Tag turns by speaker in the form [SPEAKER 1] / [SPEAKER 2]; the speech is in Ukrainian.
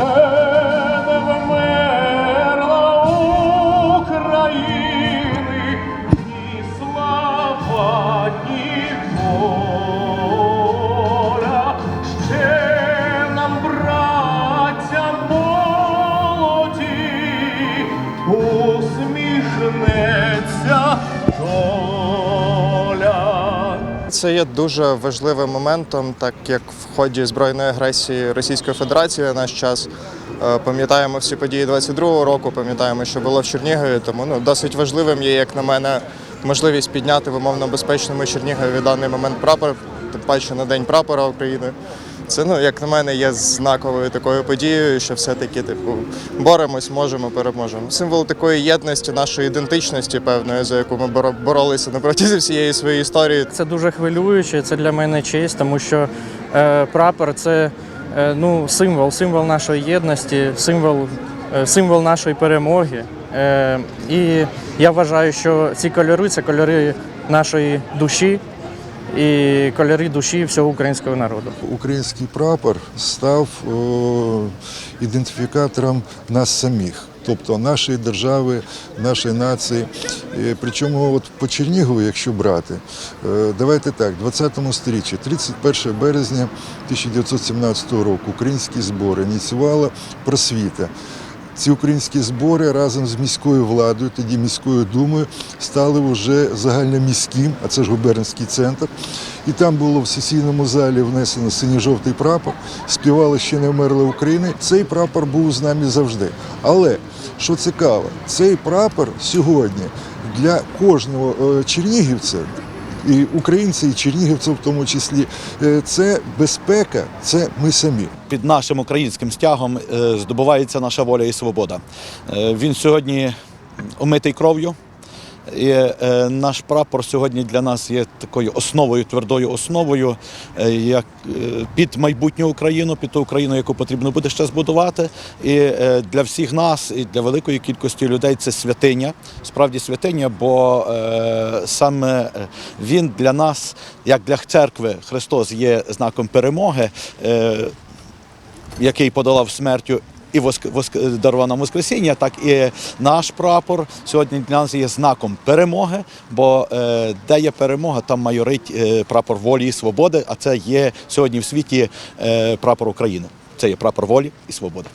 [SPEAKER 1] ще
[SPEAKER 2] Це є дуже важливим моментом, так як в ході збройної агресії Російської Федерації на наш час е, пам'ятаємо всі події 22-го року, пам'ятаємо, що було в Чернігові. Тому ну досить важливим є, як на мене, можливість підняти в умовно безпечному Чернігові в даний момент прапор, тим паче на день прапора України. Це ну, як на мене, є знаковою такою подією, що все-таки типу боремось, можемо, переможемо. Символ такої єдності, нашої ідентичності, певної, за яку ми боролися на протязі всієї своєї історії.
[SPEAKER 3] Це дуже хвилююче, це для мене честь, тому що е, прапор це е, ну, символ, символ нашої єдності, символ, е, символ нашої перемоги. Е, і я вважаю, що ці кольори це кольори нашої душі і кольори душі всього українського народу.
[SPEAKER 4] Український прапор став о, ідентифікатором нас самих, тобто нашої держави, нашої нації. Причому от по Чернігову, якщо брати, е, давайте так, 20 сторіччі, 31 березня 1917 року, українські збори ініціювала просвіта. Ці українські збори разом з міською владою, тоді міською думою, стали вже загальноміським, а це ж губернський центр. І там було в сесійному залі внесено синьо-жовтий прапор, співали ще не вмерла України. Цей прапор був з нами завжди. Але що цікаво, цей прапор сьогодні для кожного е, чернігівця. І українці, і чернігівців в тому числі, е, це безпека, це ми самі.
[SPEAKER 5] під нашим українським стягом е, здобувається наша воля і свобода. Е, Він сьогодні омитий кров'ю. І е, наш прапор сьогодні для нас є такою основою, твердою основою, е, як е, під майбутню Україну, під ту Україну, яку потрібно буде ще збудувати. І для всіх нас, і для великої кількості людей це святиня, справді святиня, бо саме він для нас, як для церкви, Христос є знаком перемоги. Який подолав смертю і дарував Воскресіння, так і наш прапор сьогодні для нас є знаком перемоги, бо е, де є перемога, там майорить е, прапор волі і свободи, а це є сьогодні в світі е, прапор України. Це є прапор волі і свободи.